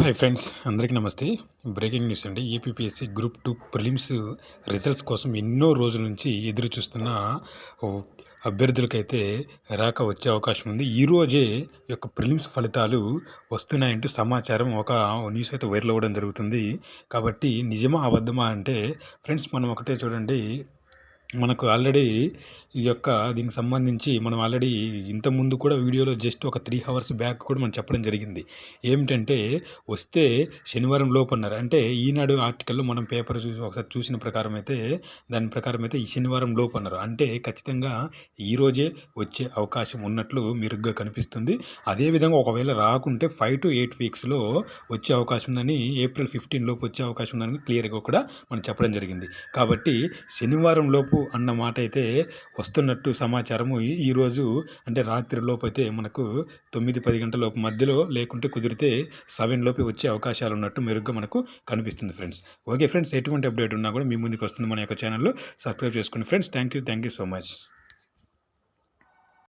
Hi friends అందరికీ నమస్తే. Breaking news అండి. APPSC group two prelims results కోసం ఎన్నో రోజుల నుంచి ఎదురు చూస్తున్న అభ్యర్థులకైతే రాక వచ్చే అవకాశం ఉంది. ఈరోజే యొక్క ప్రిలిమ్స్ ఫలితాలు వస్తున్నాయంటూ సమాచారం ఒక న్యూస్ అయితే వైరల్ అవ్వడం జరుగుతుంది. కాబట్టి నిజమా అబద్ధమా అంటే ఫ్రెండ్స్ మనం ఒకటే చూడండి. మనకు ఆల్రెడీ ఈ యొక్క దీనికి సంబంధించి మనం ఆల్రెడీ ఇంతకుముందు కూడా వీడియోలో జస్ట్ ఒక త్రీ అవర్స్ బ్యాక్ కూడా మనం చెప్పడం జరిగింది. ఏమిటంటే వస్తే శనివారం లోపు అన్నారు. అంటే ఈనాడు ఆర్టికల్లో మనం పేపర్ చూసి ఒకసారి చూసిన ప్రకారం అయితే దాని ప్రకారం అయితే ఈ శనివారం లోపు అన్నారు. అంటే ఖచ్చితంగా ఈరోజే వచ్చే అవకాశం ఉన్నట్లు మెరుగ్గా కనిపిస్తుంది. అదేవిధంగా ఒకవేళ రాకుంటే ఫైవ్ టు ఎయిట్ వీక్స్లో వచ్చే అవకాశం ఉందని ఏప్రిల్ ఫిఫ్టీన్ లోపు వచ్చే అవకాశం ఉందని క్లియర్గా కూడా మనం చెప్పడం జరిగింది. కాబట్టి శనివారం లోపు అన్న మాట అయితే వస్తున్నట్టు సమాచారము. ఈరోజు అంటే రాత్రి లోపు అయితే మనకు తొమ్మిది పది గంటల లోపు మధ్యలో లేకుంటే కుదిరితే సెవెన్ లోపు వచ్చే అవకాశాలు ఉన్నట్టు మెరుగ్గా మనకు కనిపిస్తుంది ఫ్రెండ్స్. ఓకే ఫ్రెండ్స్ ఎటువంటి అప్డేట్ ఉన్నా కూడా మీ ముందుకు వస్తుంది మన యొక్క ఛానల్లో. సబ్స్క్రైబ్ చేసుకోండి friends. Thank you thank you so much.